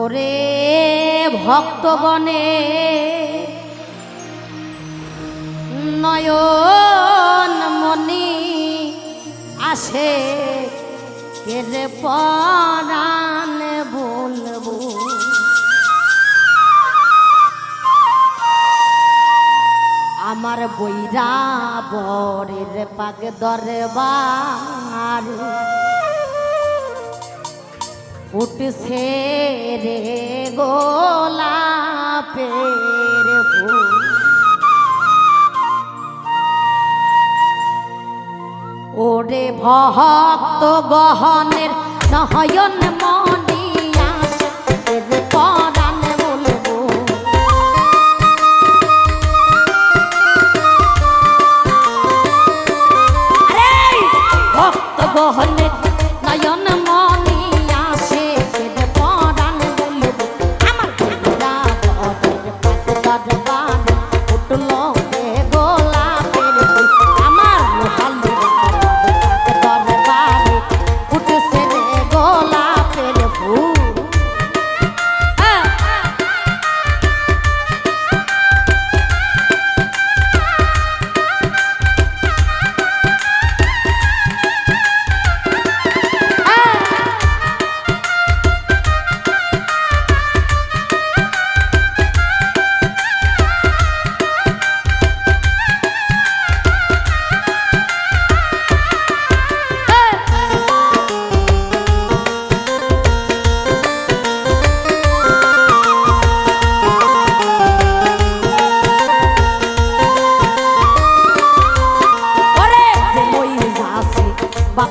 ওরে ভক্তগণে নয়ন মনি আসে কেরে পরাণ বলব? আমার বইরা বরের পাগ দরবার উঠছে রে গোলাপের ফুল। ওরে ভক্ত গহনের নয়ন মনি আসে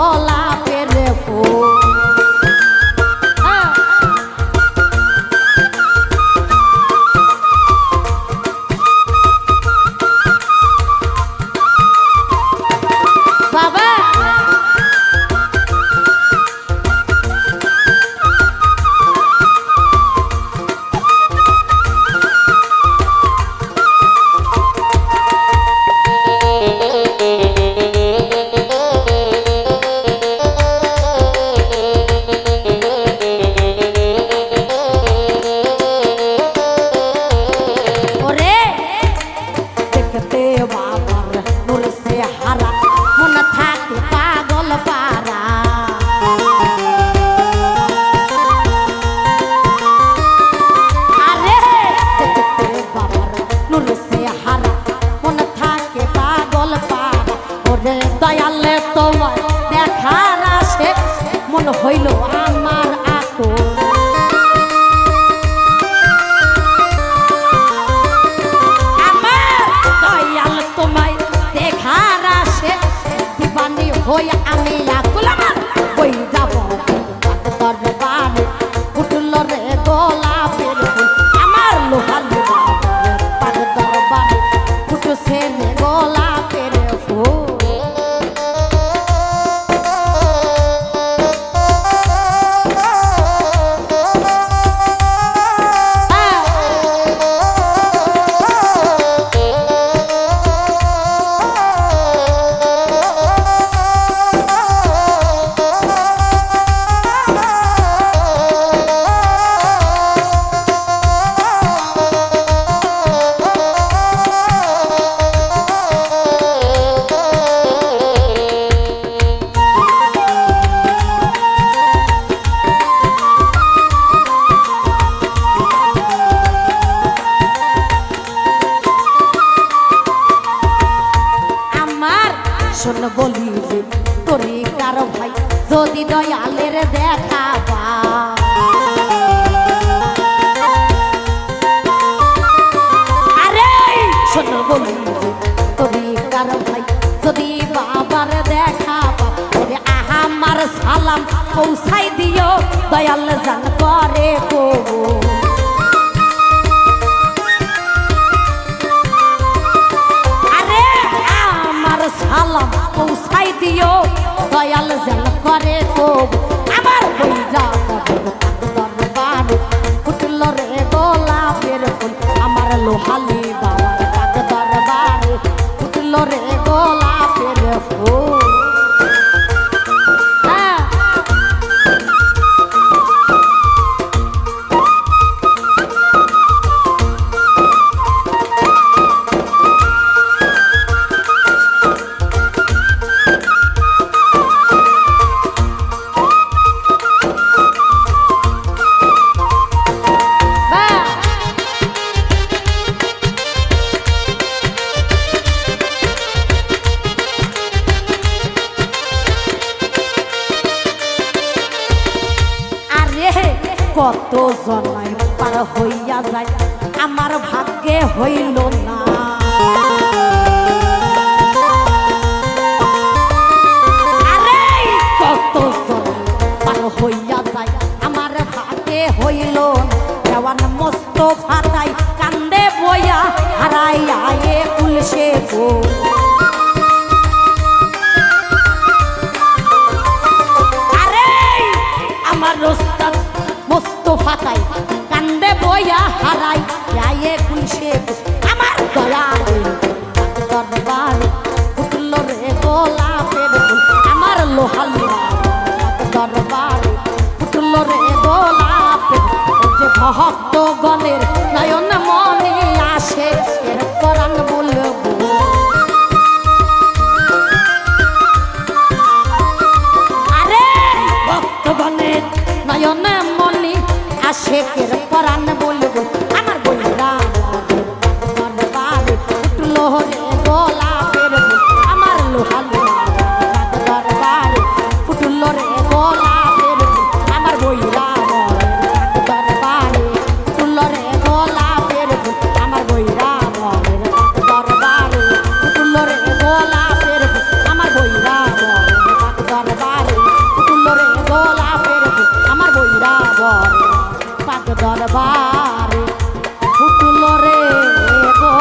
রে মন হইল আমার আকো আমার দয়াল তোমায় দেখার আসে দিবানি হই আমি আকুল আমার যদি দয়ালের দেখা পা আরে! শোনো বন্ধু, তুমি কারও ভাই? যদি বাবার দেখা পাবে আহামার সালাম পৌঁছাই দিও, দয়াল জান করে কবু আরে আমার সালাম পৌঁছাই দিও দয়াল যেন করে খুব আমার বইরা কত জন্মায় পার হইয়া যায়, আমার ভাগ্যে হইল না। কত পার আমার ভাগ্যে মস্ত ফাটাই কান্দে বইয়া হারাই আয়ে কুলসে গো আরে আমার হারাই যাইয়ে খুলসে আমার দয়া দরবার ফুটল রে গোলাপের আমার লোহালি দরবার ফুটল রে গোলাপের। যে ভক্ত গণের নয়ন মনে আসে, এর পরাণ বলব। আরে ভক্তগণের নয়নে মনি আশেকের পরাণ বলব। দরবারে ফুটল রে গো।